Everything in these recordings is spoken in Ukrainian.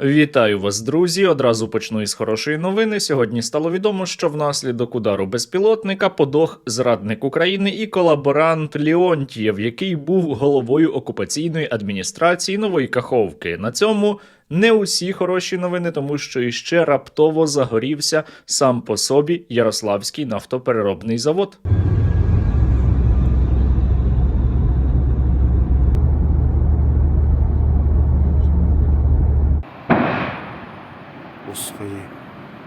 Вітаю вас, друзі! Одразу почну із хорошої новини. Сьогодні стало відомо, що внаслідок удару безпілотника подох зрадник України і колаборант Леонтієв, який був головою окупаційної адміністрації Нової Каховки. На цьому не усі хороші новини, тому що іще раптово загорівся сам по собі Ярославський нафтопереробний завод.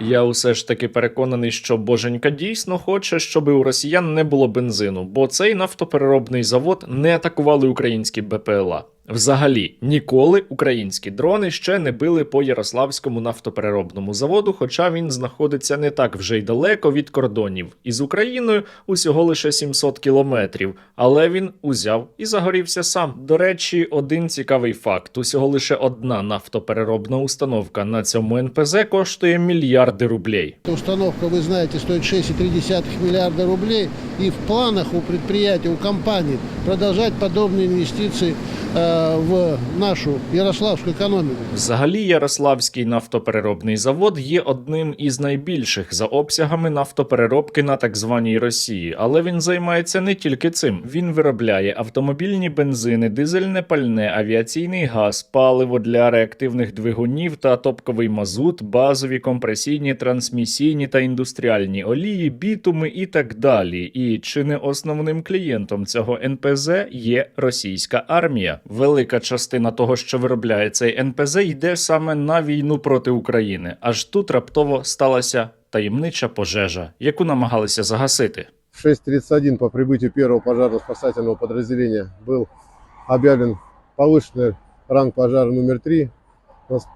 Я усе ж таки переконаний, що боженька дійсно хоче, щоб у росіян не було бензину, бо цей нафтопереробний завод не атакували українські БПЛА. Взагалі, ніколи українські дрони ще не били по Ярославському нафтопереробному заводу, хоча він знаходиться не так вже й далеко від кордонів. Із Україною усього лише 700 кілометрів, але він узяв і загорівся сам. До речі, один цікавий факт: усього лише одна нафтопереробна установка на цьому НПЗ коштує мільярди рублей. Эта установка, вы знаете, стоит 6,3 миллиарда рублей. И в планах у предприятия, у компании продолжать подобные инвестиции э, в нашу ярославскую экономику. Взагалі, Ярославський нафтопереробний завод є одним із найбільших за обсягами нафтопереробки на так званій Росії, але він займається не тільки цим. Він виробляє автомобільні бензини, дизельне пальне, авіаційний газ, паливо для реактивних двигунів та топковий мазут, базові компресійні, трансмісійні та індустріальні олії, бітуми і так далі. І чи не основним клієнтом цього НПЗ є російська армія? Велика частина того, що виробляє цей НПЗ, йде саме на війну проти України. Аж тут раптово сталася таємнича пожежа, яку намагалися загасити. В 6.31 по прибытию первого пожарно-спасательного подразделения был объявлен повышенный ранг пожара номер 3.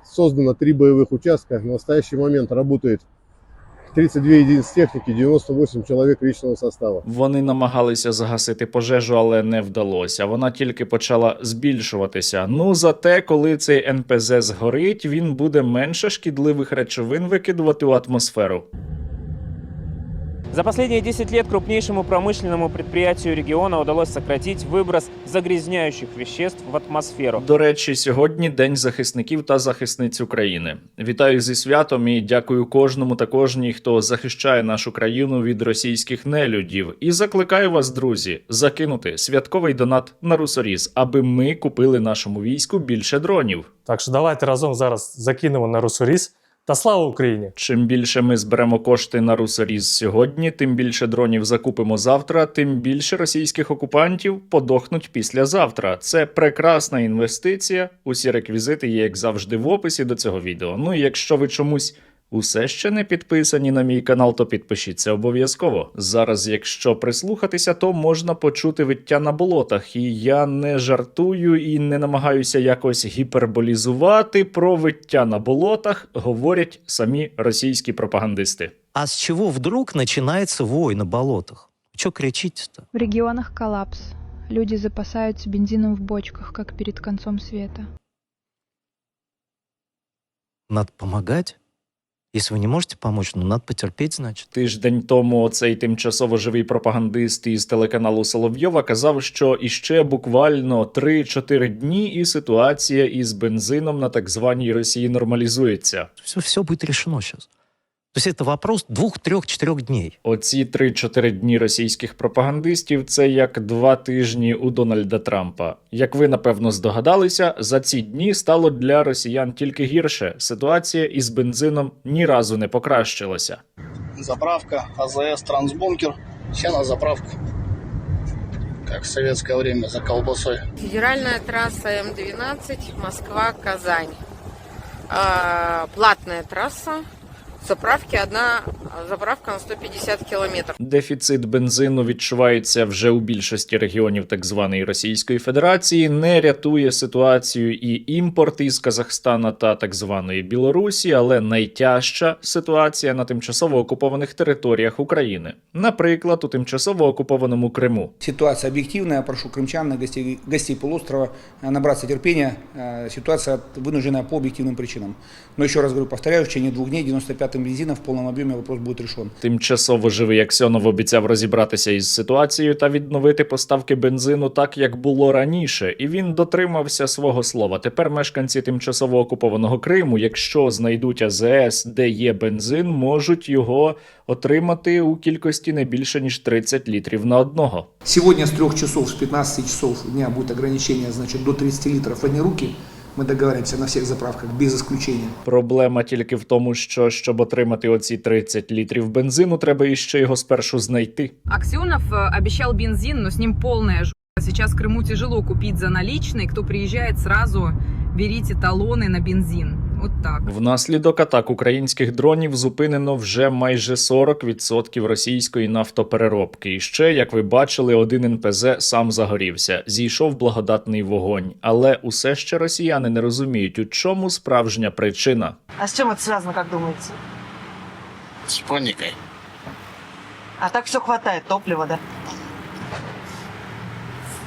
Создано три боевых участка. В настоящий момент работает 32 единиц техніки, 98 чоловік личного состава. Вони намагалися загасити пожежу, але не вдалося. Вона тільки почала збільшуватися. Ну зате, коли цей НПЗ згорить, він буде менше шкідливих речовин викидувати у атмосферу. За последние 10 лет крупнейшему промышленному предприятию региона удалось сократить выброс загрязняющих веществ в атмосферу. До речі, сьогодні День захисників та захисниць України. Вітаю зі святом і дякую кожному та кожній, хто захищає нашу країну від російських нелюдів. І закликаю вас, друзі, закинути святковий донат на русоріз, аби ми купили нашому війську більше дронів. Так що давайте разом зараз закинемо на русоріз. Та слава Україні! Чим більше ми зберемо кошти на русоріз сьогодні, тим більше дронів закупимо завтра, тим більше російських окупантів подохнуть післязавтра. Це прекрасна інвестиція. Усі реквізити є, як завжди, в описі до цього відео. Ну і якщо ви чомусь. Усе ще не підписані на мій канал, то підпишіться обов'язково. Зараз, якщо прислухатися, то можна почути виття на болотах. І я не жартую і не намагаюся якось гіперболізувати про виття на болотах, говорять самі російські пропагандисти. А с чего вдруг начинается вой на болотах? Че кричите-то? В регионах коллапс. Люди запасаются бензином в бочках, как перед концом света. Надо помогать? Если ви не можете допомогти, ну надо потерпіти, значить. Тиждень тому цей тимчасово живий пропагандист із телеканалу Соловйова казав, що іще буквально 3-4 дні, і ситуація із бензином на так званій Росії нормалізується. Все, все буде рішено сейчас. То есть это вопрос двух, трех, четырех дней. Оці 3-4 дні російських пропагандистів це як два тижні у Дональда Трампа. Як ви напевно здогадалися, за ці дні стало для росіян тільки гірше. Ситуація із бензином ні разу не покращилася. заправка АЗС Трансбункер. Все на заправку. Как в советское время за колбасой. Федеральная трасса М12 Москва-Казань. А, Платная трасса Заправки одна заправка на 150 километров. Дефіцит бензину відчувається вже у більшості регіонів так званої Російської Федерації. Не рятує ситуацію і імпорт із Казахстана та так званої Білорусі, але найтяжча ситуація на тимчасово окупованих територіях України, наприклад, у тимчасово окупованому Криму. Ситуация объективная, прошу крымчан, гостей, гостей полуострова э, набраться терпения. Э, Ситуация вынуждена по объективным причинам. Но еще раз говорю, повторяю, в течение двух дней 95 бесплатным бензином в полном объеме вопрос будет решен. Тимчасово живий Аксьонов обіцяв розібратися із ситуацією та відновити поставки бензину так, як було раніше, і він дотримався свого слова. Тепер мешканці тимчасово окупованого Криму, якщо знайдуть АЗС, де є бензин, можуть його отримати у кількості не більше ніж 30 літрів на одного. Сегодня с 3 часов, с 15 часов дня будет ограничение значит, до 30 литров в одни руки. Мы договариваемся на всех заправках без исключения. Проблема тільки в тому, що щоб отримати оці 30 літрів бензину, треба іще його спершу знайти. Аксенов э, обещал бензин, но с ним полная жопа. Сейчас в Крыму тяжело купить за наличные. Кто приезжает, сразу берите талоны на бензин. Вот так. Внаслідок атак українських дронів зупинено вже майже 40% російської нафтопереробки. І ще, як ви бачили, один НПЗ сам загорівся. Зійшов благодатний вогонь. Але усе ще росіяни не розуміють, у чому справжня причина. А с чем это связано, как думаете? С паникой. А так все хватает топлива, да?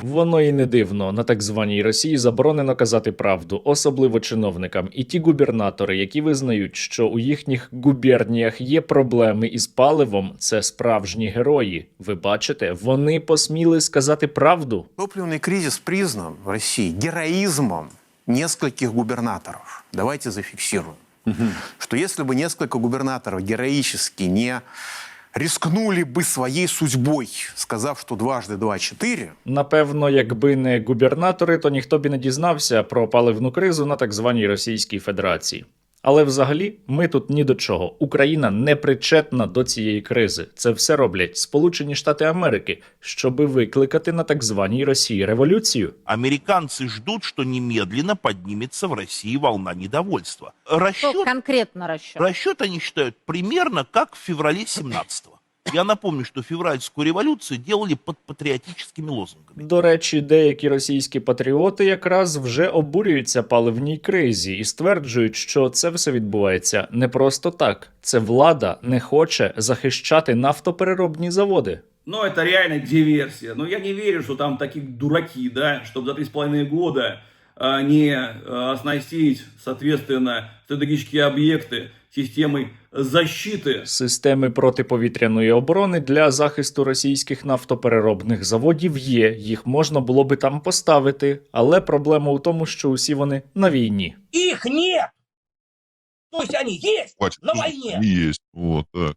Воно і не дивно. На так званій Росії заборонено казати правду, особливо чиновникам. І ті губернатори, які визнають, що у їхніх губерніях є проблеми із паливом, це справжні герої. Ви бачите, вони посміли сказати правду. Топливный кризис признан в России героизмом нескольких губернаторов. Давайте зафиксируем, что если бы несколько губернаторов героически не рискнули бы своей судьбой, сказав, что дважды два – четыре, Напевно, якби не губернатори, то ніхто б і не дізнався про паливну кризу на так званій Російській Федерації. Але взагалі ми тут ні до чого. Україна не причетна до цієї кризи. Це все роблять Сполучені Штати Америки, щоби викликати на так званій Росії революцію. Американці ждуть, що немедленно підніметься в Росії волна недовольства. Расчет, конкретно расчет? расчет они считают примерно как в феврале 17-го. Я напомню, что февральскую революцию делали под патриотическими лозунгами. До речі, деякі російські патріоти якраз вже обурюються паливній кризі і стверджують, що це все відбувається не просто так. Це влада не хоче захищати нафтопереробні заводи. Ну, это реально диверсия. Но я не верю, что там такие дураки, да, чтобы за три с половиной года а, не а, оснастить, соответственно, стратегические объекты системой защиты. Системи протиповітряної оборони для захисту російських нафтопереробних заводів є. Їх можна було би там поставити, але проблема у тому, що усі вони на війні. Их нет! То есть они есть на войне, Есть, вот так.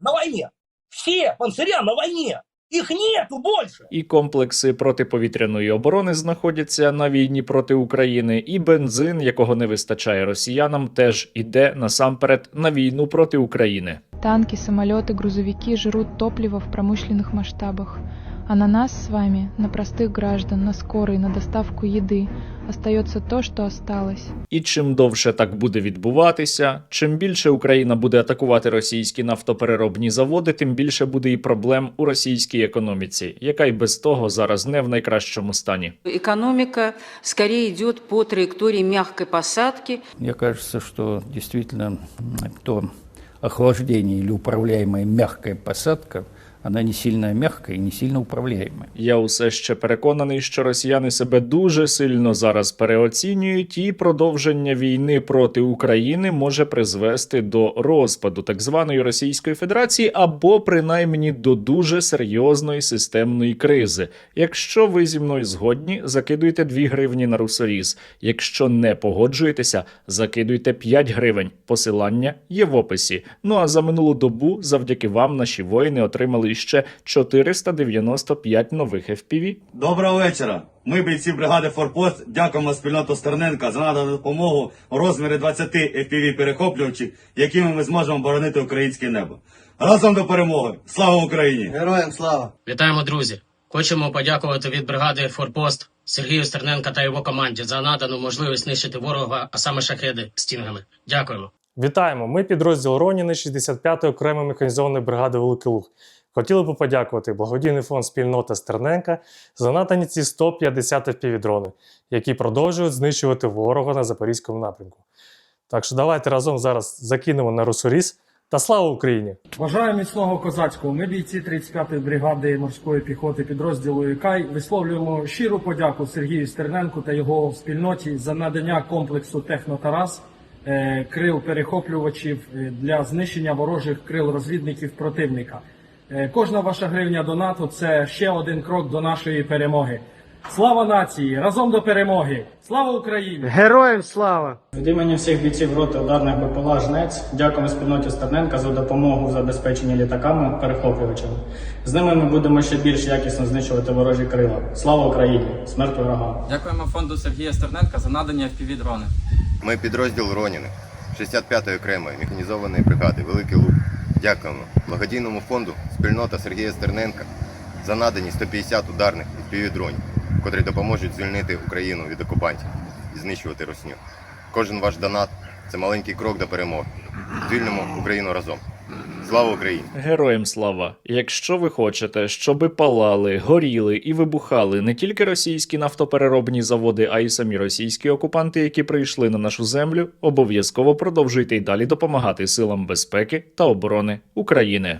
на войне. Все панциря на войне. Их нету больше. І комплекси протиповітряної оборони знаходяться на війні проти України, і бензин, якого не вистачає росіянам, теж іде насамперед на війну проти України. Танки, самолеты, грузовики жрут топливо в промышленных масштабах. А на нас с вами, на простых граждан, на скорой, на доставку еды, остается то, что осталось. І чим довше так буде відбуватися, чим більше Україна буде атакувати російські нафтопереробні заводи, тим більше буде і проблем у російській економіці, яка й без того зараз не в найкращому стані. Экономика скорее идет по траектории мягкой посадки. Мне кажется, что действительно то охлаждение или управляемая мягкая посадка, она не сильно мягкая и не сильно управляемая. Я усе ще переконаний, що росіяни себе дуже сильно зараз переоцінюють, і продовження війни проти України може призвести до розпаду так званої Російської Федерації або принаймні до дуже серйозної системної кризи. Якщо ви зі мною згодні, закидуйте 2 гривні на русоріз. Якщо не погоджуєтеся, закидуйте 5 гривень. Посилання є в описі. Ну а за минулу добу, завдяки вам, наші воїни отримали ще 495 нових FPV. Доброго вечора. Ми, бійці бригади Форпост, дякуємо спільноту Стерненка за надану допомогу у розмірі 20 fpv перехоплювачів, якими ми зможемо боронити українське небо. Разом до перемоги! Слава Україні! Героям слава! Вітаємо, друзі! Хочемо подякувати від бригади Форпост Сергію Стерненка та його команді за надану можливість знищити ворога, а саме шахеди стінгами. Дякуємо. Вітаємо! Ми підрозділ Роніни 65-ї окремої механізованої бригади Великий Луг. Хотіли б подякувати благодійний фонд спільнота Стерненка за надані ці 150 FPV-дрони, які продовжують знищувати ворога на запорізькому напрямку. Так що давайте разом зараз закинемо на русоріз та слава Україні! Бажаю міцного козацького. Ми бійці 35-ї бригади морської піхоти підрозділу «Ікай» висловлюємо щиру подяку Сергію Стерненку та його спільноті за надання комплексу Технотарас е, крил перехоплювачів е, для знищення ворожих крил розвідників противника. Е, Кожна ваша гривня донату це ще один крок до нашої перемоги. Слава нації! Разом до перемоги! Слава Україні! Героям слава! Від імені всіх бійців роти ударних БПЛА «Жнець» дякуємо спільноті Стерненка за допомогу в забезпеченні літаками перехоплювачами. З ними ми будемо ще більш якісно знищувати ворожі крила. Слава Україні! Смерть ворогам! Дякуємо фонду Сергія Стерненка за надані FPV-дрони. Ми підрозділ Роніни 65-ї окремої механізованої бригади Великий Луг. Дякуємо благодійному фонду спільнота Сергія Стерненка за надані 150 ударних FPV-дронів, котрі допоможуть звільнити Україну від окупантів і знищувати русню. Кожен ваш донат це маленький крок до перемоги. Звільнимо Україну разом. Слава Україні! Героям слава! Якщо ви хочете, щоби палали, горіли і вибухали не тільки російські нафтопереробні заводи, а й самі російські окупанти, які прийшли на нашу землю, обов'язково продовжуйте й далі допомагати силам безпеки та оборони України.